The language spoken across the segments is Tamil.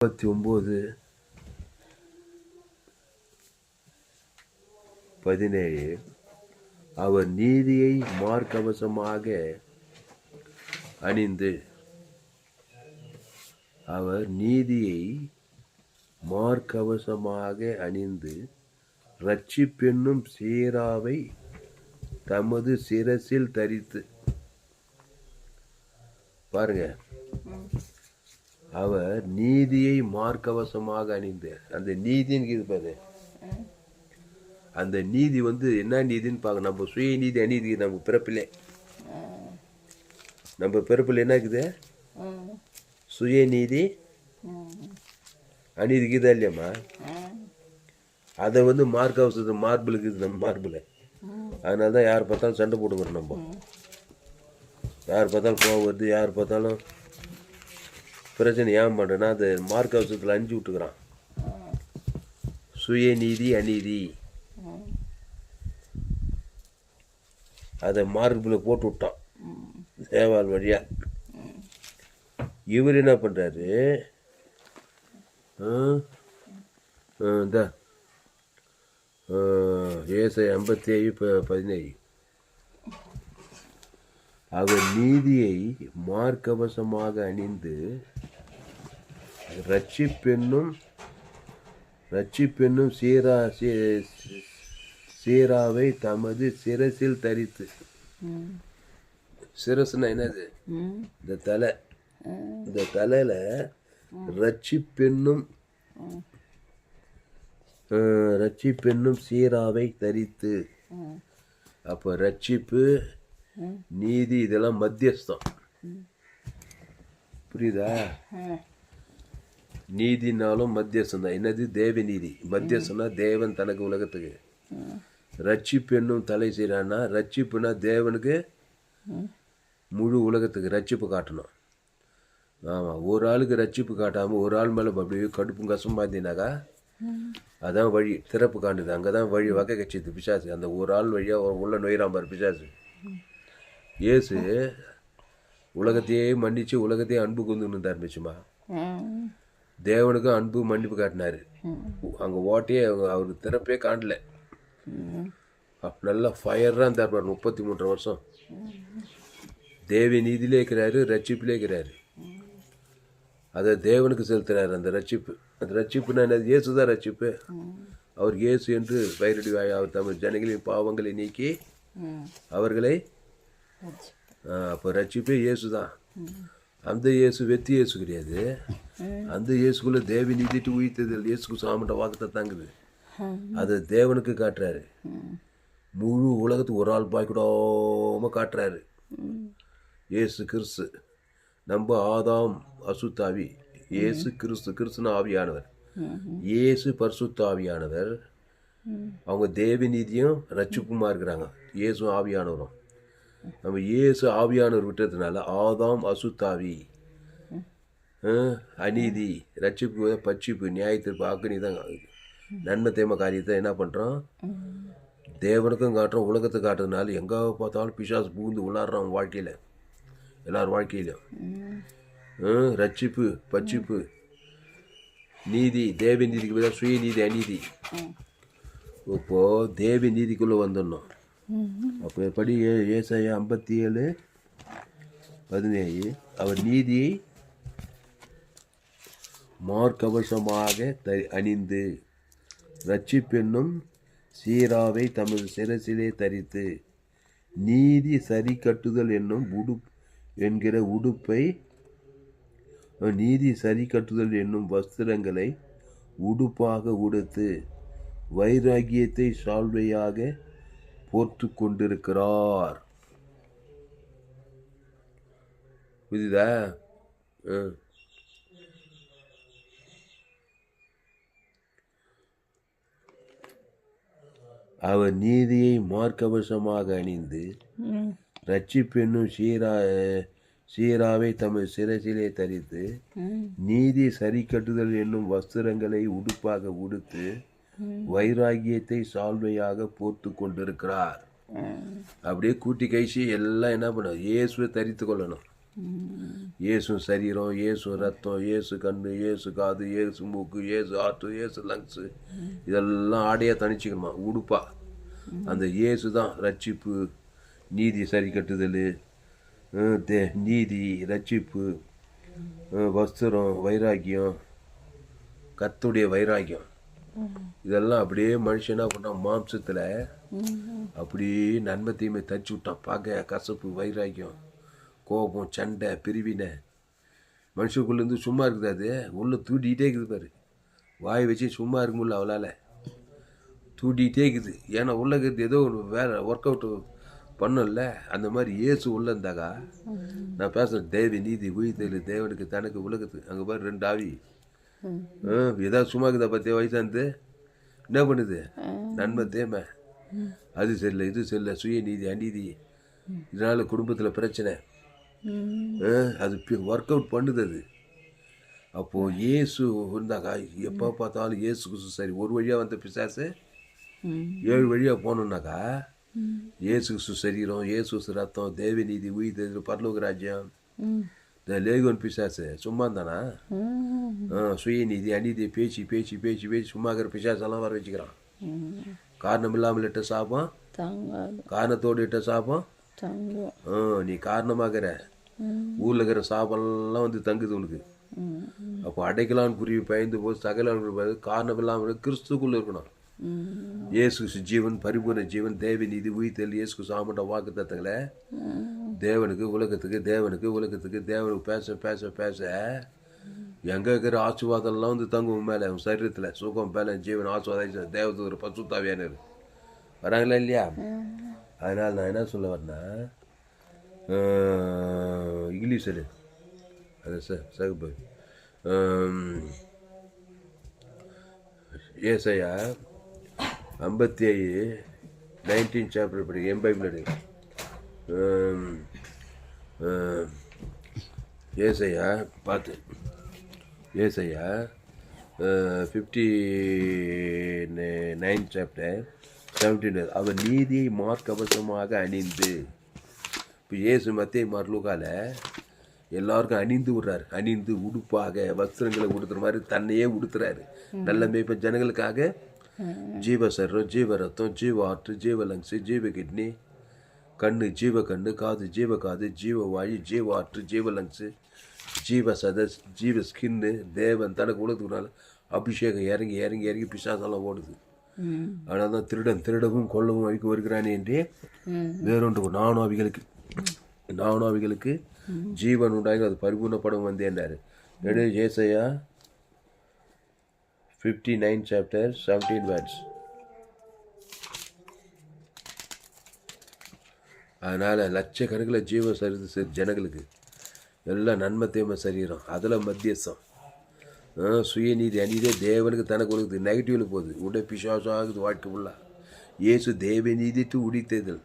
முப்பத்தி ஒம்பது பதினேழு அவர் நீதியை மார்க்கவசமாக அணிந்து அவர் நீதியை மார்க்கவசமாக அணிந்து ரட்சிப்பென்னும் சீராவை தமது சிரசில் தரித்து பாருங்க அவர் நீதியை மார்க்கவசமாக அணிந்து அந்த நீதின்னு பாரு. அந்த நீதி வந்து என்ன நீதின்னு பார்க்க நம்ம சுய நீதி அநீதி நம்ம பிறப்பிலே. நம்ம பிறப்பில் என்ன இருக்குது? சுய நீதி அநீதி இருக்குதா இல்லையாம்மா? அதை வந்து மார்க் அவசரத்து மார்பிள் இருக்குது நம்ம மார்பிள் அதனால தான் யார் பார்த்தாலும் சண்டை போட்டுக்கிறோம் நம்ம. யார் பார்த்தாலும் கோவம் வருது யார் பார்த்தாலும் பிரச்சனை ஏன் பண்ணுறேன்னா அது மார்க் அவசரத்தில் அஞ்சு விட்டுக்கிறான். சுயநீதி அநீதி. அதை மார்பில் போட்டு விட்டான். சேவால் வழியா. இவர் என்ன பண்ணுறாரு இந்த. ஏசை ஐம்பத்தி ஏழு பதினேழு. அவர் நீதியை மார்க்கவசமாக அணிந்து ரட்சிப்பென்னும் ரட்சிப்பென்னும் சீரா சீ- சீராவை தமது சிரசில் தரித்து. சிரசுனா என்னது? இந்த தலை. இந்த தலையில ரட்சிப்பென்னும் அஹ், ரட்சிப்பென்னும் சீராவை தரித்து. அப்போ ரட்சிப்பு நீதி இதெல்லாம் மத்தியஸ்தம். புரியுதா? நீதினாலும் மத்தியஸ்தம் தான். என்னது? தேவ நீதி மத்தியஸ்தம்னா தேவன் தனக்கு உலகத்துக்கு. ரட்சிப்பு என்னும் தலை செய்கிறான்னா ரட்சிப்புனா தேவனுக்கு முழு உலகத்துக்கு ரட்சிப்பு காட்டணும். ஆமாம் ஒரு ஆளுக்கு ரட்சிப்பு காட்டாமல் ஒரு ஆள் மேலே அப்படியே கடுப்பும் கசமாக பாந்தினாக்கா அதான் வழி திறப்பு காண்டுது அங்கே தான் வழி வகை கட்சிது பிசாசு. அந்த ஒரு ஆள் வழியாக உள்ள நொயிறான் பிசாசு. இயேசு உலகத்தையே மன்னித்து உலகத்தையே அன்பு கொண்டு இருந்தார் தேவனுக்கும் அன்பு மன்னிப்பு காட்டினாரு. அங்கே ஓட்டையே அவங்க அவருக்கு திறப்பே காணல. நல்லா ஃபயராக இருந்தார் பாரு முப்பத்தி மூன்றரை வருஷம். தேவி நீதியிலே இருக்கிறாரு ரட்சிப்பிலே இருக்கிறாரு. அதை தேவனுக்கு செலுத்துறாரு அந்த ரட்சிப்பு. அந்த ரட்சிப்புனா என்னது? இயேசு தான் ரட்சிப்பு. அவர் இயேசு என்று பயிரடி அவர் தமிழ் ஜனங்களின் பாவங்களை நீக்கி அவர்களை அப்போ ரட்சிப்பே இயேசு தான். அந்த இயேசு வெத்தி இயேசு கிடையாது. அந்த இயேசுக்குள்ள தேவி நீதிட்டு உயிர்த்தது இயேசுக்கு சாமிட்ட வாக்கத்தை தாங்குது. அதை தேவனுக்கு காட்டுறாரு. முழு உலகத்துக்கு ஒரு ஆள் பாய்க்கூடாம காட்டுறாரு. இயேசு கிறிஸ்து நம்ம ஆதாம் அசுத்தாவி இயேசு கிறிஸ்து கிறிஸ்துன ஆவியானவர். இயேசு பரிசுத்தாவியானவர் அவங்க தேவி நீதியும் ரட்சிப்புமா இருக்கிறாங்க. இயேசும் ஆவியானவரும். நம்ம இயேசு ஆவியானவர் விட்டதுனால ஆதாம் அசுத்தாவி. அநீதி ரட்சிப்பு பட்சிப்பு நியாயத்திற்கு அக்னி தான் நன்மை தேம காரியத்தை என்ன பண்ணுறோம் தேவனுக்கும் காட்டுறோம் உலகத்தை காட்டுறதுனால எங்கே பார்த்தாலும் பிசாசு பூந்து உள்ளாடுறான் வாழ்க்கையில். எல்லார் வாழ்க்கையிலும். ரட்சிப்பு பட்சிப்பு நீதி தேவ நீதிக்கு பதிலாக சுயநீதி அநீதி. இப்போ தேவி நீதிக்குள்ளே வந்துடணும். அப்போ படி ஏ- ஐம்பத்தி ஏழு பதினேழு அவர் நீதியை மார்க்கவசமாக த அணிந்து ரட்சிப்பென்னும் சீராவை தமது சிரசிலே தரித்து நீதி சரி கட்டுதல் என்னும் உடுப் என்கிற உடுப்பை நீதி சரி கட்டுதல் என்னும் வஸ்திரங்களை உடுப்பாக உடுத்து வைராகியத்தை சால்வையாக போர்த்து கொண்டிருக்கிறார் புரியுதா. அவர் நீதியை மார்க்கவசமாக அணிந்து ரட்சிப்பென்னும் சீரா சீராவை தமது சிரசிலே தரித்து நீதி சரி கட்டுதல் என்னும் வஸ்திரங்களை உடுப்பாக உடுத்து வைராகியத்தை சால்வையாக போர்த்து கொண்டிருக்கிறார். அப்படியே கூட்டி கைசி எல்லாம் என்ன பண்ணும்? இயேசுவை தரித்து கொள்ளணும். இயேசு சரீரம் இயேசு ரத்தம் இயேசு கண்ணு இயேசு காது இயேசு மூக்கு இயேசு ஆற்று இயேசு லங்ஸு இதெல்லாம் ஆடையாக தணிச்சிக்கணுமா உடுப்பா. அந்த இயேசு தான் ரட்சிப்பு நீதி சரி கட்டுதல் தே- நீதி ரட்சிப்பு வஸ்திரம் வைராக்கியம் கத்துடைய வைராக்கியம். இதெல்லாம் அப்படியே மனுஷனாக என்ன மாம்சத்தில் அப்படியே நன்மை தீமை தச்சு விட்டான் பார்க்க கசப்பு வைராக்கியம் கோபம் சண்டை பிரிவினை. மனுஷனுக்குள்ளேருந்து சும்மா இருக்குது அது. உள்ளே தூட்டிகிட்டே இருக்குது பாரு. வாய் வச்சு சும்மா இருக்க முடியல அவளால். தூட்டிகிட்டே இருக்குது. ஏன்னா உள்ளே இருக்கிறது ஏதோ ஒரு வேலை ஒர்க் அவுட் பண்ணல. அந்த மாதிரி இயேசு உள்ள இருந்தாக்கா நான் பேசுகிறேன் தேவி நீதி உயிர் தேவனுக்கு தனக்கு உலகத்துக்கு. அங்கே பாரு ரெண்டு ஆவி. ஏதாவது சும்மா இருக்குதா பத்தியா வயசாந்து என்ன பண்ணுது? நன்மை தேமை அது சரியில்லை இது சரியில்லை. சுய நீதி அநீதி. இதனால குடும்பத்தில் பிரச்சனை. ஆ, அது ஒர்க் அவுட் பண்ணுது அது. அப்போது இயேசு இருந்தாக்கா எப்போ பார்த்தாலும் இயேசு கிறிஸ்து சரி. ஒரு வழியாக வந்த பிசாசு ஏழு வழியாக போகணுன்னாக்கா இயேசு கிறிஸ்து சரீரம் இயேசு ரத்தம் தேவநீதி உயிர் பரலோக ராஜ்யம் இந்த லேகோன் பிசாசு சும்மா தானா சுயநீதி அநீதி பேச்சு பேச்சு பேச்சு பேச்சு சும்மா இருக்கிற பிசாசெல்லாம் வர வச்சுக்கிறான் காரணம் இல்லாமல் இட்ட சாபம் காரணத்தோடு இட்ட சாபம் நீ காரணமாகிற ஊரில் இருக்கிற சாபம்லாம் வந்து தங்குது உனக்கு. அப்போ அடைக்கலான்னு குருவி பயந்து போது சகலான் குருவி பயந்து காரணம் இல்லாமல் கிறிஸ்துக்குள்ளே இருக்கணும். இயேசு ஜீவன் பரிபூர்ண ஜீவன் தேவி நீதி உயிர்த்தல் இயேசு கிறிஸ்து ஆமட்ட வாக்கு தத்தங்களை தேவனுக்கு உலகத்துக்கு தேவனுக்கு உலகத்துக்கு தேவனுக்கு பேச பேச பேச எங்கே இருக்கிற ஆசீர்வாதம்லாம் வந்து தங்கும் மேலே உன் சரீரத்தில். சுகம் மேலே ஜீவன் ஆசீர்வாதம் தேவதூர் பசுத்தாவியானவர் வராங்களா இல்லையா? அதனால் நான் என்ன சொல்ல வரேன்னா ஆஹ், இங்கிலீஷில் அது சார் சகுப்பு ஏசையா ஐம்பத்தி ஏழு நைன்டீன் சாப்டர் படி என் பைபிள் ஏசையா பார்த்து. Isaiah fifty nine chapter seventeen அவர் நீதியை மார்க்கவசமாக அணிந்து. இப்போ இயேசு மத்திய மர்லுகால எல்லாருக்கும் அணிந்து விடுறாரு. அணிந்து உடுப்பாக வஸ்திரங்களை உடுத்துற மாதிரி தன்னையே உடுத்துறாரு. நல்ல மேய்ப்ப ஜனங்களுக்காக ஜீவ சர்ரம் ஜீவ ரத்தம் ஜீவ ஆற்று ஜீவ லங்ஸு ஜீவ கிட்னி கண்ணு ஜீவ கண்ணு காது ஜீவ காது ஜீவ வாயு ஜீவ ஆற்று ஜீவ லங்ஸு ஜீவ சதஸ் ஜீவ ஸ்கின்னு தேவன் தனக்கு உலகத்துக்குனால அபிஷேகம் இறங்கி இறங்கி இறங்கி பிசாசெல்லாம் ஓடுது. ஆனால் தான் திருடன் திருடவும் கொல்லவும் அழிக்க வருகிறானே என்றே வேறொன்று நானும் அவைகளுக்கு நானும் அவைகளுக்கு ஜீவன் உண்டாகி அது பரிபூர்ணப்படும் வந்தேன்னாரு எடு Isaiah fifty nine chapter seventeen words அதனால் லட்சக்கணக்கில் ஜீவ சரி ஜனங்களுக்கு எல்லாம் நன்மை தீமை சரீரம். அதில் மத்தியஸ்தம். சுயநீதி அநீதியே தேவனுக்கு தனக்கு உலகத்துக்கு நெகட்டிவில் போகுது. உடை பிசாசம் ஆகுது வாழ்க்கை ஃபுல்லாக இயேசு தேவ நீதிட்டு உடித்தேதல்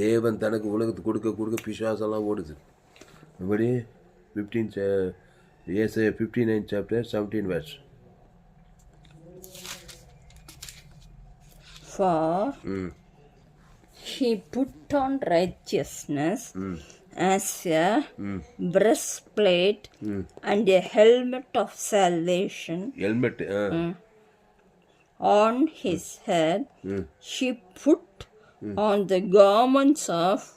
தேவன் தனக்கு உலகத்துக்கு கொடுக்க கொடுக்க பிசாசெல்லாம் ஓடுது. இப்படி fifteen Yesu fifty nine chapter seventeen verse hmm. he put on righteousness hmm. as a hmm. breastplate hmm. and a helmet of salvation. Helmet. Uh. On his head, he put on the garments of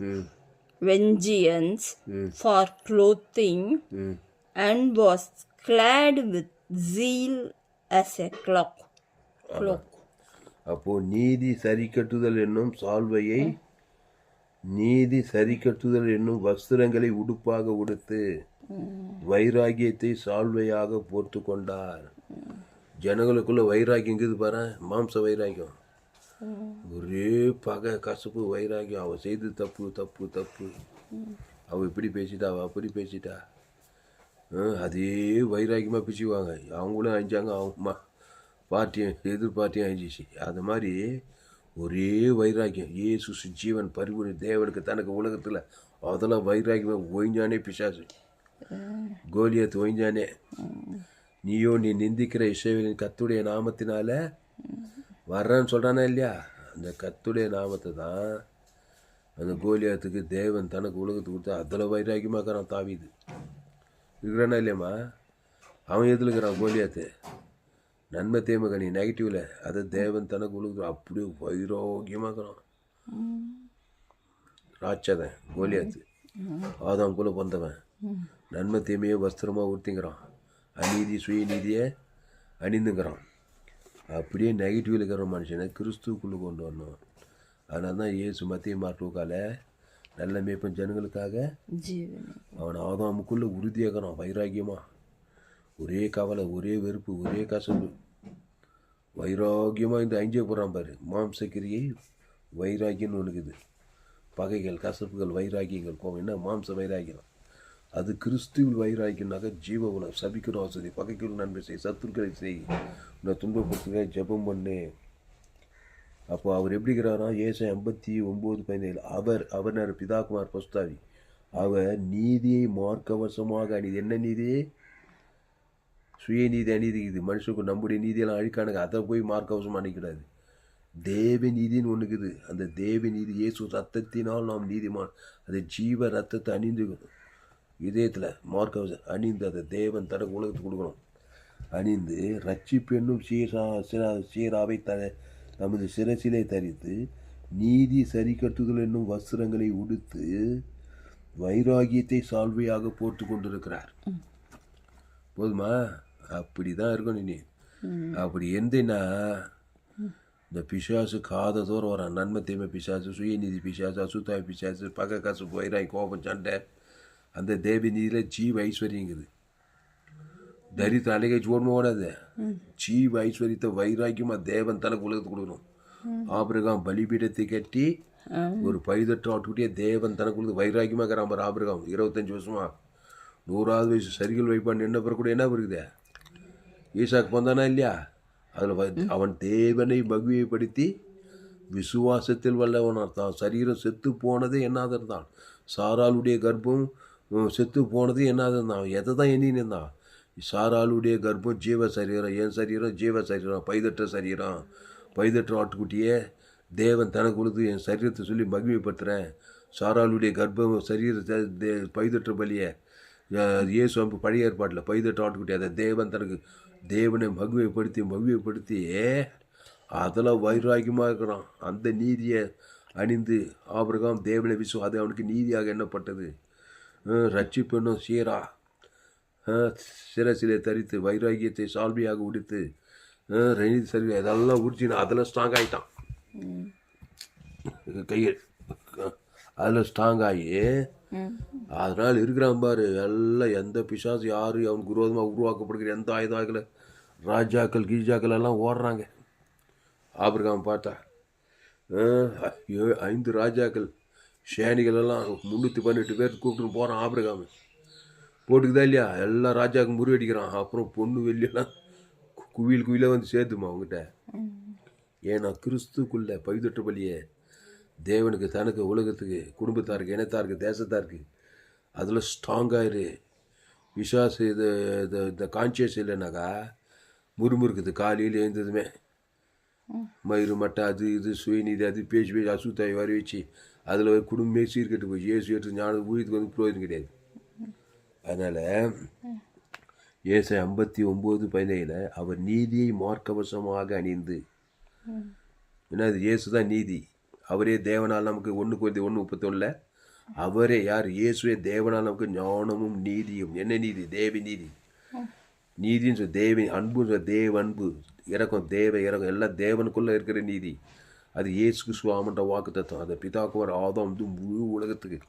vengeance for clothing and was clad with zeal as a clock. Cloak. அப்போ நீதி சரி கட்டுதல் என்னும் சால்வையை நீதி சரி கட்டுதல் என்னும் வஸ்திரங்களை உடுப்பாக உடுத்து வைராகியத்தை சால்வையாக போர்த்து கொண்டார். ஜனங்களுக்குள்ள வைராகியம் இருக்குது பாரு மாம்ச வைராகியம் ஒரே பகை கசப்பு வைராகியம் அவ செய்து தப்பு தப்பு தப்பு. அவ இப்படி பேசிட்டா அவ அப்படி பேசிட்டா. அதே வைராக்கியமாக பிச்சுவாங்க அவங்களும் அழிஞ்சாங்க அவங்க மா பார்ட்டியும் எதிர்பார்ட்டியும் அழிஞ்சிச்சு அது மாதிரி ஒரே வைராக்கியம். இயேசு ஜீவன் பரிபுரி தேவனுக்கு தனக்கு உலகத்தில். அதெல்லாம் வைராக்கியமாக ஒய்ஞ்சானே பிசாசு. கோலியத்து ஒய்ஞ்சானே நீயோ நீ நிந்திக்கிற இசைவலின் கத்துடைய நாமத்தினால வர்றேன்னு சொல்கிறானா இல்லையா? அந்த கத்துடைய நாமத்தை தான் அந்த கோலியாத்துக்கு தேவன் தனக்கு உலகத்துக்கு கொடுத்து அதில் வைராக்கியமாக்கிறான் தாவிது. இருக்கிறானா இல்லையம்மா? அவன் எதில் இருக்கிறான் கோலியாத்து? நன்மை தேமை கனி நெகட்டிவில் அதை தேவன் தனக்கு உலகத்துக்கு அப்படியே வைரோக்கியமாக்கிறான் ராட்சதன் கோலியாத்து. ஆதாம் குல பிறந்தவன். நன்மை தீமையை வஸ்திரமாக ஊற்றிங்கிறான் அநீதி சுயநீதியை அணிந்துங்கிறான். அப்படியே நெகட்டிவில் இருக்கிற மனுஷனை கிறிஸ்துவுக்குள்ளே கொண்டு வரணும். அதனால தான் இயேசு மத்திய மாட்டுக்கால நல்ல மேய்ப்பன் ஜனங்களுக்காக அவன் ஆதாமுக்குள்ளே உறுதியாகிறான் வைராக்கியமாக ஒரே கவலை ஒரே வெறுப்பு ஒரே கசப்பு. வைராகியமாக இந்த அஞ்சே போகிறான் பாரு. மாம்சக்கிரியை வைராக்கியம்னு ஒன்றுக்குது பகைகள் கசப்புகள் வைராகியங்கள் கோவம் என்ன? மாம்ச வைராகியம். அது கிறிஸ்துவில் வைராக்கியம்னாக்க ஜீவ உலகம். சபிக்கிற வசதி பகைக்குள் நன்மை செய் சத்துருக்களை செய். உன்னை துன்பப்படுத்துக ஜெபம் பண்ணு. அப்போ அவர் எப்படி இருக்கிறாரா ஏசை ஐம்பத்தி ஒம்பது பதினேழு அவர் அவர் பிதாகுமார் பஸ்தாவி. அவர் நீதியை மார்க்கவசமாக அணிது. என்ன நீதியே சுயநீதி அநீதி இது மனுஷனுக்கு நம்முடைய நீதியெல்லாம் அழிக்கானுங்க. அதை போய் மார்க்கவசம் அணிக்கூடாது தேவ நீதின்னு ஒன்றுக்குது அந்த தேவ நீதி இயேசு ரத்தத்தினால் நாம் நீதிமான். அது ஜீவ ரத்தத்தை அணிந்து இதயத்தில் மார்க்கவசம் அணிந்து அதை தேவன் தனக்கு உலகத்துக்கு கொடுக்கணும். அணிந்து ரட்சிப்பு என்னும் சீரா சிரா சீராவை த நமது சிரசிலே தரித்து நீதி சரி கட்டுதல் என்னும் வஸ்திரங்களை உடுத்து வைராகியத்தை சால்வையாக போர்த்து கொண்டிருக்கிறார். போதுமா? அப்படி தான் இருக்கணும் நீ. அப்படி இருந்தேன்னா இந்த பிசாசு காத தூரம் வரான் நன்மை தீமை பிசாசு சுயநீதி பிசாசு அசுத்தாய் பிசாசு பகை காசு வைராய் கோபம் சண்டை அந்த தேவி நீதியில் ஜீவ ஐஸ்வர்யங்குது தரித்திர அழகை ஓடணும் ஓடாது. ஜீவ ஐஸ்வர்யத்தை வைராக்கியமாக தேவன் தனக்கு உலகத்துக்கு கொடுக்கணும். ஆபிரகாம் பலிபீடத்தை கட்டி ஒரு பைதட்டு ஆட்டுக்குட்டியே தேவன் தனக்கு கொடுத்து வைராக்கியமாக இருக்கிறான் பாரு ஆபிரகாம். இருபத்தஞ்சி வருஷமா நூறாவது வயசு சரிகள் வைப்பான் என்ன பிறகு கூட என்ன இருக்குதே. ஈசாக்கு வந்தானா இல்லையா? அதில் அவன் தேவனை மகிமைப்படுத்தி விசுவாசத்தில் வல்லவன் அர்த்தம் சரீரம் செத்து போனது என்னாதர் தான். சாராளுடைய கர்ப்பம் செத்து போனது என்னாதர் தான். எதை தான் எண்ணின்னு இருந்தான்? சாராளுடைய கர்ப்பம் ஜீவ சரீரம் என் சரீரம் ஜீவ சரீரம் பைதற்ற சரீரம். பைதற்ற ஆட்டுக்குட்டியே தேவன் தனக்கு கொடுத்து என் சரீரத்தை சொல்லி மகிமைப்படுத்துகிறேன் சாராளுடைய கர்ப்பம் சரீரத்தை தே பைதற்ற பலியை அஹ், இயேசு அம்பு பழைய ஏற்பாட்டில் பைதற்ற ஆட்டுக்குட்டி அதை தேவன் தனக்கு தேவனை மகிமைப்படுத்தி மகிமைப்படுத்தி அதில் வைராக்கியமாக இருக்கிறான். அந்த நீதியை அணிந்து ஆபிரகாம் தேவனை விசுவ அது அவனுக்கு நீதியாக எண்ணப்பட்டது. ரட்சிப்பெண்ணும் சீரா. சிரசிலே தரித்து வைராக்கியத்தை சால்வியாக உடித்து ரணிதி சரி அதெல்லாம் உடிச்சினா அதில் ஸ்ட்ராங் ஆகிட்டான் கையை அதில் ஸ்ட்ராங் ஆகி அதனால் இருக்கிறான் பாரு. எல்லாம் எந்த பிசாசு யார் அவனுக்கு விரோதமாக உருவாக்கப்படுகிற எந்த ஆயுதாக்கள்? ராஜாக்கள் கீஜாக்கள் எல்லாம் ஓடுறாங்க. ஆபிரகாம் பார்த்தா ஐந்து ராஜாக்கள் சேனிகள் எல்லாம் முந்நூற்றி பன்னெண்டு பேர் கூப்பிட்டு போகிறான் ஆபிரகாம். போட்டுக்குதா இல்லையா? எல்லா ராஜாவுக்கும் முறியடிக்கிறான். அப்புறம் பொண்ணு வெள்ளியெல்லாம் குவியல் குவியலாக வந்து சேர்த்துமா அவங்ககிட்ட ஏன்னா கிறிஸ்துக்குள்ள பலியே. தேவனுக்கு தனக்கு உலகத்துக்கு குடும்பத்தாருக்கு இனத்தாருக்கு தேசத்தாருக்கு அதில் ஸ்ட்ராங்காயிரு விசுவாசம் இது இது இந்த கான்சியஸ் இல்லைனாக்கா முறுமுறுக்குது. காலையில் எழுந்ததுமே. மயிறு மட்டை அது இது சுயநீதி அது பேசி பேசி அசுத்தாய் வர வச்சு அதில் குடும்பமே சீர்கெட்டு போய் ஏசு ஏற்று ஞானம் ஊழியத்துக்கு வந்து புரோஜனம் கிடையாது. அதனால் ஏசை ஐம்பத்தி ஒம்பது பதினேழில் அவர் நீதியை மார்க்கவசமாக அணிந்து. என்னது? இயேசு தான் நீதி. அவரே தேவனால் நமக்கு ஒன்று குறைந்து ஒன்று முப்பத்தொன்னில். அவரே யார்? இயேசுவே தேவனால் நமக்கு ஞானமும் நீதியும். என்ன நீதி? தேவி நீதி. நீதின்னு சொல்ல தேவி அன்புன்னு சொல் தேவ அன்பு. இறக்கம் தேவ இறக்கம். எல்லாம் தேவனுக்குள்ளே இருக்கிற நீதி. அது இயேசுக்கு சுவாமன்ற வாக்கு தத்துவம் அதை பிதாக்குவார் ஆதம் வந்து முழு உலகத்துக்கு.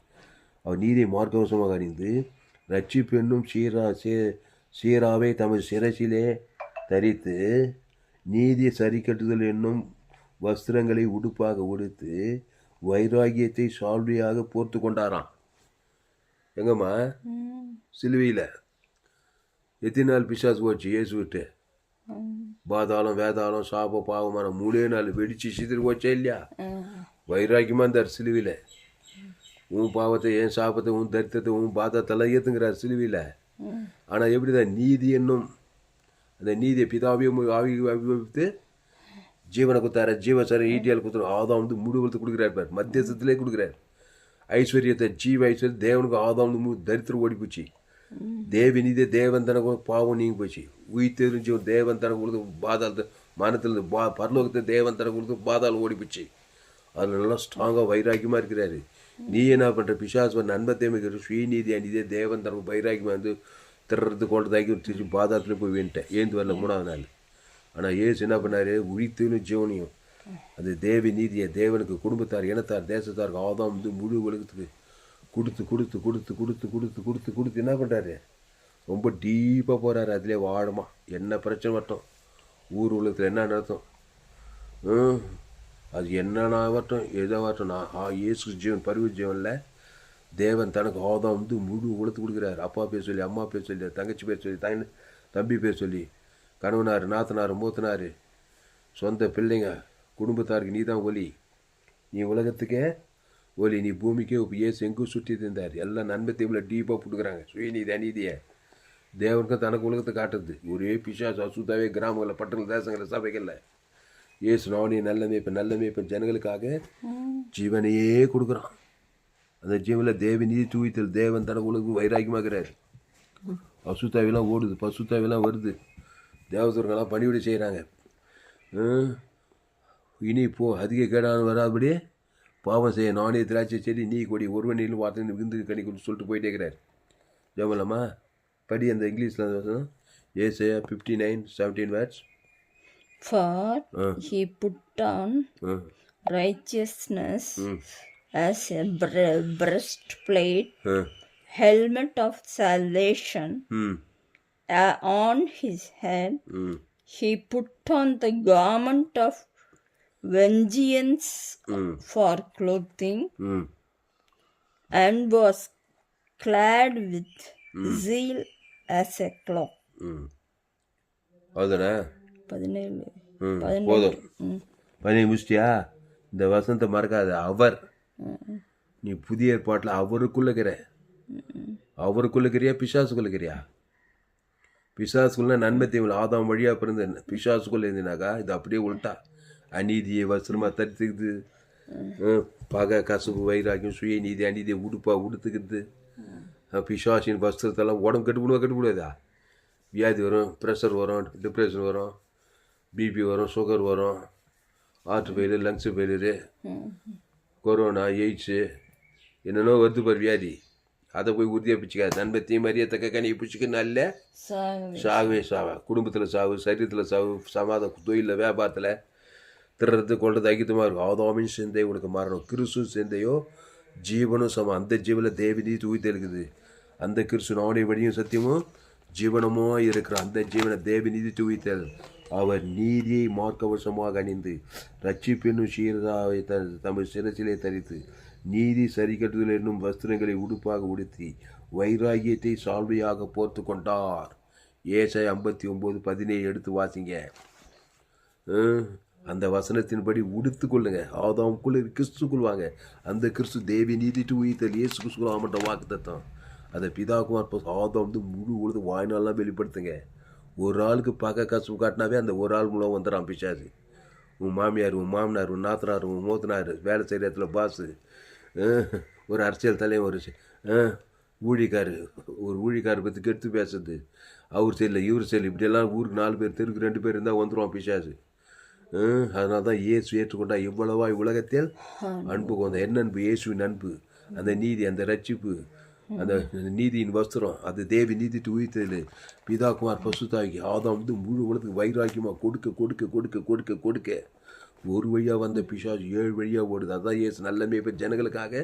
அவர் நீதியை மார்க்கவசமாக அறிந்து ரட்சிப்பு என்னும் சீரா சீ சீராவை தமது சிரசிலே தரித்து நீதியை சரிக்கட்டுதல் என்னும் வஸ்திரங்களை உடுப்பாக உடுத்து வைராகியத்தை சால்வையாக போர்த்து கொண்டாராம். எங்கம்மா? சிலுவையில். எத்தனை நாள் பிசாசு போச்சு ஏசு விட்டு. பாதாளம் வேதாளம் சாப பாவமான மூணே நாள் வெடிச்சு சிதறி போச்சே இல்லையா? வைராக்கியமாக இருந்தார் சிலுவையில். உன் பாவத்தை என் சாபத்தை உன் தரித்திரத்தை உன் பாதத்தெல்லாம் ஏற்றுங்கிறார் சிலுவையில். ஆனால் எப்படிதான் நீதி என்னும் அந்த நீதியை பிதாவியம் ஆவி அபிவித்து ஜீவனை குத்தார ஜீவ ஈட்டியால் குத்துற ஆதாம் வந்து முழு கொடுத்து கொடுக்குறாரு பார். மத்தியஸ்தத்திலே கொடுக்குறாரு. ஐஸ்வர்யத்தை ஜீவ ஐஸ்வர்யம் தேவனுக்கு ஆதாம் தரித்திரம் ஓடி போச்சு. தேவி நீதே தேவன் தனக்கு பாவம் நீங்கி போச்சு. உயிர் ஜீவன் தேவன் தனக்கு கொடுத்து பாதாளத்தை மனத்தில் பா பரலோகத்தை தேவன் தனக்கு கொடுத்து பாதாளம் ஓடி போச்சு. அதில் நல்லா ஸ்ட்ராங்காக வைராக்கியமாக இருக்கிறாரு. நீ என்ன பண்ணுற பிசாசு மிக சுயநீதி அணிதே தேவன் தனக்கு வைராக்கியமாக வந்து திறறது கொண்டதாக்கி திருச்சி பாதாளத்தில் போய் வேண்டேன் ஏந்து வரல மூணாவது நாள். ஆனால் ஏசு என்ன பண்ணாரு? உழித்தலும் ஜீவனையும் அது தேவி நீதியை தேவனுக்கு குடும்பத்தார் இனத்தார் தேசத்தாருக்கு ஆதாம் வந்து முழு உலகத்துக்கு கொடுத்து கொடுத்து கொடுத்து கொடுத்து கொடுத்து கொடுத்து கொடுத்து என்ன பண்ணுறாரு ரொம்ப டீப்பாக போகிறாரு அதிலே வாழமா. என்ன பிரச்சனை வரட்டும். ஊர் உலகத்தில் என்ன நடத்தும் ம், அது என்னன்னா வரட்டும் எதோ வரட்டும். நான் ஆ இயேசு ஜீவன் பருவ ஜீவனில் தேவன் தனக்கு ஆதாம் வந்து முழு உலகத்து கொடுக்குறாரு. அப்பா பேர் சொல்லி அம்மா பேர் சொல்லி தங்கச்சி பேர் சொல்லி தங்க தம்பி பேர் சொல்லி. கணவனார் நாத்தனார் மூத்தனார் சொந்த பிள்ளைங்க குடும்பத்தாருக்கு நீ தான் ஒலி. நீ உலகத்துக்கே ஒலி. நீ பூமிக்கே இப்போ ஏசு எங்கும் சுற்றி இருந்தார் எல்லாம் நன்மை தீவில் டீப்பாக போட்டுக்கிறாங்க. சுயநீதி அநீதியை. தேவனுக்கும் தனக்கு உலகத்தை காட்டுறது. ஒரே பிசாஸ் அசுத்தாவே கிராமங்களில் பட்டணங்கள் தேசங்களில் சபைகளில். ஏசு நானே நல்ல மேய்ப்பன் நல்ல மேய்ப்பன். ஜனங்களுக்காக ஜீவனையே கொடுக்குறான். அந்த ஜீவனில் தேவி நீதி தூய்த்தல் தேவன் தனக்கு உலகம் வைராக்கியமாகிறார் அசுத்தாவிலாம் ஓடுது. பசுத்தாவிலாம் வருது. தேவதூர்கள்லாம் பணிவிடை செய்கிறாங்க. இனி போ அதிக கேடான வராதபடி பாவம் செய்ய நானே திராட்சை செடி நீ கொடி ஒருவனிலும் வார்த்தை விருந்து கொடுத்து சொல்லிட்டு போயிட்டே இருக்கிறார். ஜெபலாமா? படி அந்த இங்கிலீஷில் Isaiah fifty nine seventeen words he put on righteousness as a bre- breastplate, helmet of salvation. ம். Uh, on his head. ம் He put on the garment of vengeance ம் for clothing ம் and was clad with zeal as a cloak. ம் அதுதானே பதினேழு. ம் பதினேழு. போதும். பனி முடிச்சிட்டியா இந்த வசனத்தை மறக்காத அவர். நீ புதிய ஏற்பாட்டில் அவருக்குள்ள இருக்கிற அவருக்குள்ள இருக்கிறியா பிசாசுக்குள்ள நன்மை தீவில் ஆதாம் வழியாக பிறந்த பிசாசுக்குள்ள இருந்தினாக்கா இது அப்படியே உள்டா. அநீதியை வசனமாக தடுத்துக்குது பகை கசப்பு வைராக்கியம் சுய நீதி அநீதியை உடுப்பா உடுத்துக்கிறது பிசாசின் வஸ்திரத்தெல்லாம் உடம்பு கட்டுப்படுவா கட்டுப்படுவதா வியாதி வரும் ப்ரெஷர் வரும் டிப்ரெஷன் வரும் பிபி வரும் சுகர் வரும் heart fail lungs failure corona AIDS என்னென்னோ வருது பாரு வியாதி. அதை போய் உறுதியாக பிடிச்சிக்காது நன்மை தீமறியத்தக்க கனியை பிடிச்சிக்க நல்ல சாகவே. சாகவே சாவா. குடும்பத்தில் சாவு சரீரத்தில் சாவு சமாத தொழிலில் வியாபாரத்தில் திருறது கொள்றது ஐக்கியமாக இருக்கும். ஆதாமின் சிந்தை உனக்கு மாறணும். கிறிஸ்து சிந்தையோ ஜீவனும் சமம். அந்த ஜீவனில் தேவதி தூய்த்து இருக்குது அந்த கிறிஸ்து நானுடைய வழியும் சத்தியமும் ஜீவனமோ இருக்கிற அந்த ஜீவனை தேவநீதி தூய்த்தல் அவர் நீதியை மார்க்கவசமாக அணிந்து ரட்சிப்பென்னும் சீரதாவை தமது சிரசிலே தரித்து நீதி சரிகட்டுதல் என்னும் வஸ்திரங்களை உடுப்பாக உடுத்தி வைராகியத்தை சால்வையாக போர்த்து கொண்டார். ஏசை ஐம்பத்தி ஒம்பது பதினேழு எடுத்து வாசிங்க. அந்த வசனத்தின்படி உடுத்து கொள்ளுங்க. ஆதாமுக்குள்ள கிறிஸ்துக்குள் வாங்க. அந்த கிறிஸ்து தேவி நீதிட்டு உயிர்த்தல் இயேசு கிறிஸ்துக்குள் ஆமட்ட வாக்கு தத்தம். அதை பிதாகுமார் பஸ் ஆதாம் வந்து முழு உழுது வாய்நாள்லாம் வெளிப்படுத்துங்க. ஒரு ஆளுக்கு பார்க்க கசப்பு காட்டினாவே அந்த ஒரு ஆள் மூலம் வந்துடும் பிசாசு. உன் மாமியார் உன் மாமனார் உன் நாத்தனார் உன் மூத்தனார் வேலை செய்கிற இடத்துல பாஸு ஒரு அரசியல் தலைவர் ஒரு ஊழிக்காரு ஒரு ஊழிக்காரை பற்றி கெடுத்து பேசுறது. அவர் சரியில்லை இவர் சரியில்லை இப்படியெல்லாம் ஊருக்கு நாலு பேர் தெருக்கு ரெண்டு பேர் இருந்தால் வந்துடுவான் பிசாசு. அதனால தான் இயேசு ஏற்றுக்கொண்டா இவ்வளவா உலகத்தில் அன்பு கொண்ட என்ன அன்பு? இயேசுவின் அன்பு. அந்த நீதி அந்த ரட்சிப்பு அந்த நீதியின் வஸ்திரம் அது தேவி நீதிட்டு உயிர்த்தது பிதாகுமார் பசுதாகி ஆதாம் வந்து முழு உலகத்துக்கு வைராக்கியமாக கொடுக்க கொடுக்க கொடுக்க கொடுக்க கொடுக்க. ஒரு வழியாக வந்த பிசாஜ் ஏழு வழியாக ஓடுது. அதான் ஏசு நல்ல இப்போ ஜனங்களுக்காக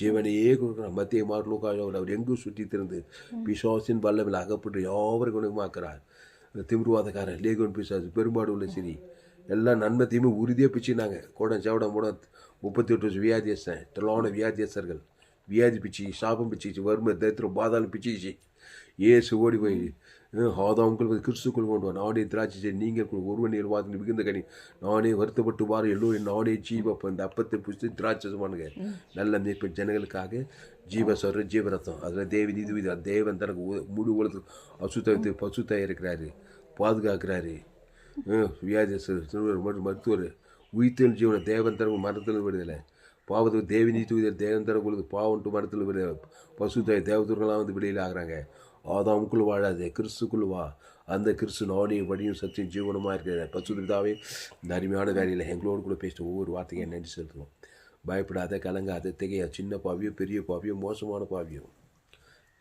ஜீவனையே கொடுக்குறான். மத்திய மார்லோக்காக அவர் எங்கும் சுற்றி திறந்து பிசாசின் வல்லமில் அகப்பட்டு யாவரும் குணமாக்குறார் திமிர்வாதக்காரன் லேகோன் பிசாசு பெரும்பாடு உள்ள சிரி எல்லாம் நன்மை தீமை உறுதியாக பிச்சுனாங்க கோடம் சேவடம் மூடம் முப்பத்தி எட்டு வருஷம் வியாதியஸ்தன் திரளான வியாதியஸ்தர்கள். வியாதி பிச்சு சாபம் பிச்சிச்சு வறுமை தரித்திரம் பாதாளம் பிச்சிச்சு ஏசு ஓடி போய் ஆதாவுக்குள் உங்களுக்கு கிறிஸ்துக்குள் கொண்டு வா. நானே திராட்சை செடி நீங்கள் ஒருவன் நீர் மிகுந்த கனி. நானே வருத்தப்பட்டு வார. எல்லோரும் நானே ஜீவப்ப இந்த அப்பத்தை புஸ்து திராட்சை பண்ணுங்க நல்ல மீட்பு ஜனங்களுக்காக ஜீவ சொல்ற ஜீவரத்தம் அதில் தேவி நீதி தேவன் தனக்கு உ- முழு உலகத்துக்கு அசுத்தத்தை பசுத்தாக இருக்கிறாரு. பாதுகாக்கிறாரு. வியாதி மற்றும் மருத்துவர். உயிர்த்தல் ஜீவனை தேவன் தரவு மரத்தில் விடுதலை. பாவத்துக்கு தேவி நீதி தேவன் தேவந்தரங்களுக்கு பாவன்ட்டு மரத்தில் பசு பசுத்தை தேவதூர்கள்லாம் வந்து வெளியில் ஆகிறாங்க ஆதாமுக்குள் வாழாதே கிறிஸ்துக்குள் வா. அந்த கிறிஸ்து நாடியும் வழியும் சத்தியம் ஜீவனமாக இருக்கிற பசுதாவே இந்த அருமையான வேலையில் எங்களோடு கூட பேசிட்டு ஒவ்வொரு வார்த்தையும் நன்றி செலுத்துவோம். பயப்படாத கலங்காத திகையா சின்ன பாவியோ பெரிய பாவியோ மோசமான பாவியோ.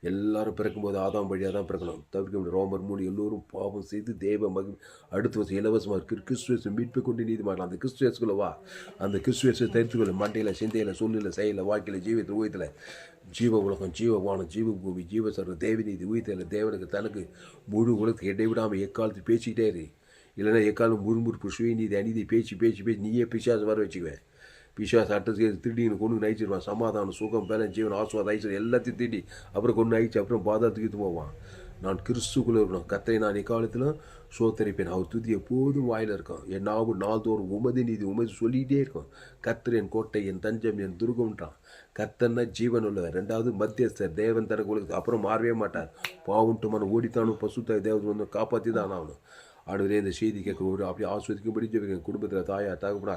எல்லாரும் பிறக்கும்போது ஆதாம் வழியாக தான் பிறக்கணும். தவிர்க்க முடியும் ரோமர் மூணு எல்லோரும் பாவம் செய்து தேவ மகி அடுத்த வருஷம் இலவசமாக இருக்கிற கிறிஸ்துவ மீட்பை கொண்டு நீதி மாட்டலாம் அந்த கிறிஸ்துவஸ்குள்ள வா. அந்த கிறிஸ்துவஸை தரித்துக்கொள்ள மண்டையில் சிந்தையில் சூழ்நிலை செயலில் வாழ்க்கையில் ஜீவத்தில் ஊயத்தில் ஜீவ உலகம் ஜீவவானம் ஜீவபூமி ஜீவ பூமி ஜீவ தேவநீதி ஊயத்தில் தேவனுக்கு தனக்கு முழு உலகத்துக்கு இடைவிடாமல் எக்காலத்து பேசிக்கிட்டே இரு. இல்லைன்னா எக்காலம் முறுமுறுப்பு சுயநீதி அநீதி பேச்சு பேச்சு பேச்சு நீயே பிசாசு வர வச்சுக்குவேன். பிசாஸ் அட்டத்துக்கு திருடின்னு கொண்டு நயிச்சிருவான் சமாதானம் சுகம் பலன் ஜீவன் ஆசுவாத ஐஸ்வர் எல்லாத்தையும் திருடி அப்புறம் கொண்டு அழிச்சு அப்புறம் பாதாத்துக்கு இது போவான். நான் கிறிஸ்துக்குள்ளே இருக்கணும். கத்தரை நான் இக்காலத்தில் சோத்தரிப்பேன். அவர் துதி எப்போதும் வாயில் இருக்கும் என் நாவு நாள்தோறும் உமதி நீதி உமதி சொல்லிகிட்டே இருக்கும். கத்தர் என் கோட்டை என் தஞ்சம் என் துருகம்ன்றான். கத்தன்னா ஜீவன் உள்ளவர். ரெண்டாவது மத்தியஸ்தர். தேவன் தனக்கு உலகத்து அப்புறம் மாறவே மாட்டார். பாவுன்ட்டு ஓடித்தானும் பசுத்தாய் தேவன் வந்து காப்பாற்றி தான் ஆகணும். ஆடுவரே இந்த செய்தி கேட்க அப்படி அப்படியே ஆஸ்வதிக்கும்படி ஜெபிக்க குடும்பத்தில் தாயா தகப்படா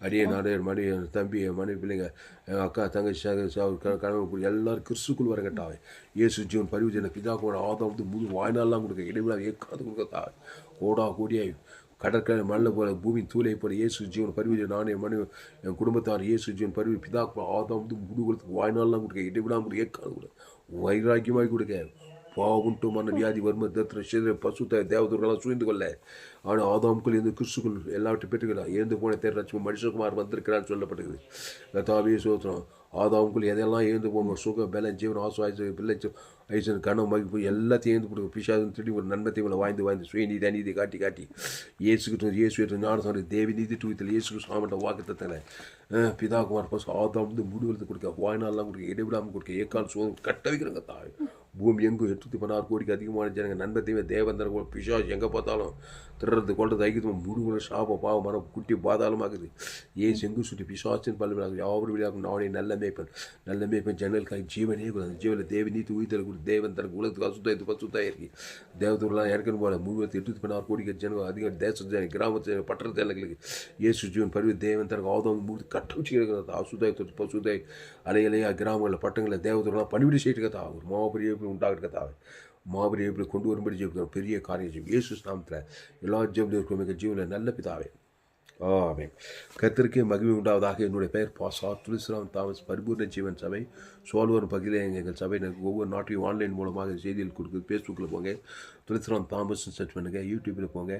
அடியே நாடு மணி தம்பி மனைவி பிள்ளைங்க எங்கள் அக்கா தங்கச்சி க- கணவன் கூட எல்லாரும் கிறிஸ்துக்குள் வர கட்டாவே. இயேசு ஜீவன் பரிவுஜன பிதா கூட ஆதம் வந்து முழு வாய்நாள்லாம் கொடுக்க இடைவிழா ஏக்காது கொடுக்க தாவே. ஓடா கூடியாய் கடற்கரை மண்ணில் போல பூமி தூளை போல இயேசு ஜீவன் பரிவு நானே மனைவி என் குடும்பத்தார் இயேசு ஜீவன் பரிவு பிதா கூட ஆதம் வந்து முழு கொடுத்து வாய்நாள்லாம் கொடுக்க இடைவிடாமல் கொடுக்க ஏக்காது கொடுக்க. வைராக்கியமாய் கொடுக்க. பாவுண்டு மன வியாதி வறுமை தத்திர சிதற பசுத்த தேவதூர்களெல்லாம் சூழ்ந்து கொள்ள. ஆனால் ஆதாமுக்குள் இருந்து கிறிஸ்துக்குள் எல்லாவற்றையும் பெற்றுக்கலாம் இருந்து போன தேர் மனுஷகுமார் வந்திருக்கிறான்னு சொல்லப்பட்டது கதாவே சோத்திரம். ஆதாமுக்குள் எதெல்லாம் எழுந்து போங்க சுக பலம் ஜீவன் ஆசுவாய்ச்சி பிள்ளை ஐசன் கணம் மகிப்பு எல்லாத்தையும் எழுந்து கொடுக்கும் பிசாதன் திருடி ஒரு நன்மத்தை மேலே வாய்ந்து வாய்ந்து சுயநீதி அநீதி காட்டி காட்டி. இயேசுக்கிட்ட இயேசு ஞான சொன்ன தேவி நீதி டூத்தில் இயேசு சாமிட்ட வாக்கு பிதா பிதாகுமார் பசு ஆதாம் வந்து முடிவெடுத்து கொடுக்க வாய்நாள்லாம் கொடுக்க இடைவிடாமல் கொடுக்க ஏக்கால் சோதனை கட்ட வைக்கிறாங்க தாய் பூமி எங்கும் எட்நூத்தி பதினாறு கோடிக்கு அதிகமான ஜனங்க நண்பத்தையுமே தேவந்தரங்கள் பிசாஸ் எங்கே பார்த்தாலும் திருறது கொண்டது ஐக்கியத்துவம் முடுகுல சாப பாவம் மரம் குட்டி பாதாளமாகுது ஏ செங்கு சுட்டி பிசாசின் பல்வேறு யாவரும் விளையாடும் நானே நல்ல மேய்ப்பன். நல்ல மேய்ப்பன் ஜன்னலுக்காக ஜீவனே கொடுத்து ஜீவனில் தேவ நீத்து உயிர்த்தல் கொடுத்து தேவன் தனக்கு உலகத்துக்கு அசுத்தம் இது பசுத்தாக இருக்கு தேவதூர்லாம் இறக்கணும் போல. முழுவத்து எட்டு பதினாறு கோடிக்கு ஜனங்க அதிகம் தேச ஜன கிராமத்து பட்டண ஜனங்களுக்கு இயேசு ஜீவன் பருவ தேவன் தனக்கு ஆதம் மூடி கட்ட வச்சுக்கிறது அசுதாய் தொட்டு பசுதாய் அலையலையா கிராமங்களில் பட்டங்களில் தேவதூர்லாம் பணிவிட செய்யிட்டு கதா ஒரு மாபெரிய உண்டாகிட்டு மாபெரிய எப்படி கொண்டு வரும்படி ஜெபிக்கிறோம். பெரிய காரியம் ஜெபி. இயேசு நாமத்தில் எல்லா ஜெபிலும் எங்கள் ஜீவனில் நல்ல பிதாவே. ஆமே கர்த்தருக்கே மகிமை உண்டாவதாக என்னுடைய பெயர் பாசா துளசிராம் தாமஸ் பரிபூர்ண ஜீவன் சபை. சோல்வர் பகுதியில் எங்கள் சபை. எனக்கு ஒவ்வொரு நாட்டையும் ஆன்லைன் மூலமாக செய்திகள் கொடுக்குது. ஃபேஸ்புக்கில் போங்க. துளசிராம் தாமஸ் சர்ச் பண்ணுங்கள் யூடியூப்பில் போங்க.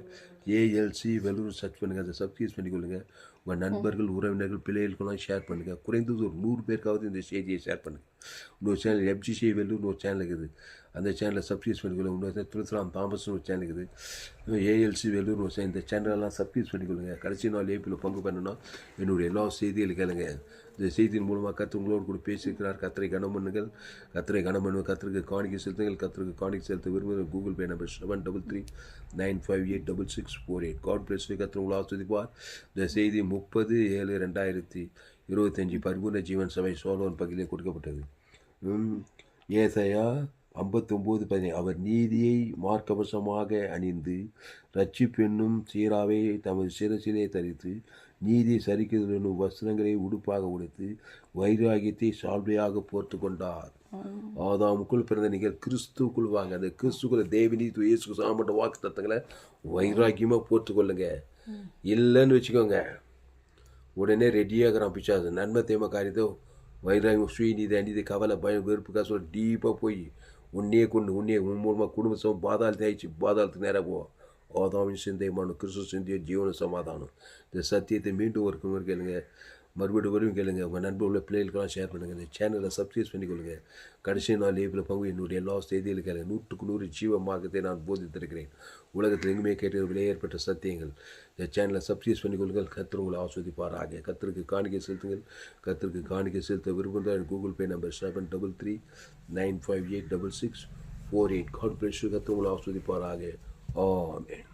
ஏஎல்சி வெலூர் சர்ச் பண்ணுங்கள் அதை சப்ஸ்கிரைப் பண்ணிக்கொள்ளுங்கள் உங்கள் நண்பர்கள் உறவினர்கள் பிள்ளைகளுக்கெல்லாம் ஷேர் பண்ணுங்கள் குறைந்தது ஒரு நூறு பேருக்காவது இந்த செய்தியை ஷேர் பண்ணுங்கள் இன்னொரு சேனல் எஃப்ஜிசி வெல்லூர்னு ஒரு சேனல் இருக்குது. அந்த சேனலை சப்ஸ்கிரைப் பண்ணிக்கொள்ளுங்க. இன்னொரு துளசிராம் தாமஸ்னு ஒரு சேனல் இருக்குது. ஏஎல்சி வேலூர் ஒரு சேனல் இந்த சேனலெல்லாம் சப்ஸ்கிரைப் பண்ணிக்கொள்ளுங்க. கடைசி நாள் ஏபியில் பங்கு பண்ணணும் என்னுடைய எல்லா செய்திகளும் கேளுங்க. இந்த செய்தியின் மூலமாக கத்து உங்களோடு கூட பேசியிருக்கிறார். கத்திரை கனமண்ணுகள் கத்திரை கனமண்ணு கத்திரிக்கு பண்ணுங்கள். காணிக்கை செலுத்துங்கள். கத்தருக்கு காணிக்கை செலுத்த விரும்புகிற Google Pay number seven double three nine five eight double six four eight God bless கத்திர உங்களை ஆஸ்வதிப்பார் இந்த செய்தி முப்பது ஏழு ரெண்டாயிரத்தி இருபத்தஞ்சி பரிபூர்ண ஜீவன் சபை சோழன் பகுதியில் கொடுக்கப்பட்டது. ம், ஐம்பத்தொம்போது பதினேழு அவர் நீதியை மார்க்கவசமாக அணிந்து ரட்சிப்பென்னும் சீராவை தமது சிரசிலே தரித்து நீதி சரிக்குதலும் வஸ்திரங்களை உடுப்பாக உடுத்து வைராகியத்தை சால்வையாக போர்த்து கொண்டார். ஆதாமுக்குள் பிறந்த நீங்கள் கிறிஸ்துக்குள் வாங்க அந்த கிறிஸ்துக்குள்ள தேவினி இயேசு சாமட்ட வாக்கு தத்தங்களை வைராகியமாக போர்த்து கொள்ளுங்க. இல்லைன்னு வச்சுக்கோங்க. உடனே ரெடியாகிறான் பிச்சாது நன்மை தேம காரியத்தோ வைராகியம் சுயநீதி அநீதி கவலை பயம் வெறுப்பு காசு டீப்பாக போய் உன்னையே கொண்டு உன்னையே உன் மூலமாக குடும்பம் பாதாளத்தை ஆயிடுச்சு பாதாளத்துக்கு நேராக போவோம் ஆதாமின் சிந்தையமான கிறிஸ்து சிந்திய ஜீவன சமாதானம். இந்த சத்தியத்தை மீண்டும் ஒரு கேளுங்க. மறுபடியும் வரையும் கேளுங்கள் உங்கள் நண்பர்களை பிள்ளைகளுக்கெல்லாம் ஷேர் பண்ணுங்கள் இந்த சேனலை சப்ஸ்கிரைப் பண்ணிக்கொள்ளுங்க. கடைசி நாள் ஏப்ரல் பங்கு என்னுடைய எல்லா செய்திகளும் கேளுங்க. நூற்றுக்கு நூறு ஜீவ மார்க்கத்தை நான் போதித்திருக்கிறேன். உலகத்தில் எங்குமே விலை ஏற்பட்ட சத்தியங்கள். இந்த சேனலை சப்ஸ்கிரைப் பண்ணிக்கொள்ளுங்கள். கத்தர் உங்களை ஆஸ்வதிப்பாராக. கத்தருக்கு காணிக்கை செலுத்துங்கள். கத்தருக்கு காணிக்கை செலுத்த விரும்புகிற Google Pay number seven double three nine five eight double six four eight God bless கத்தர் உங்களை ஆஸ்வதிப்பாராக. ஆமென்.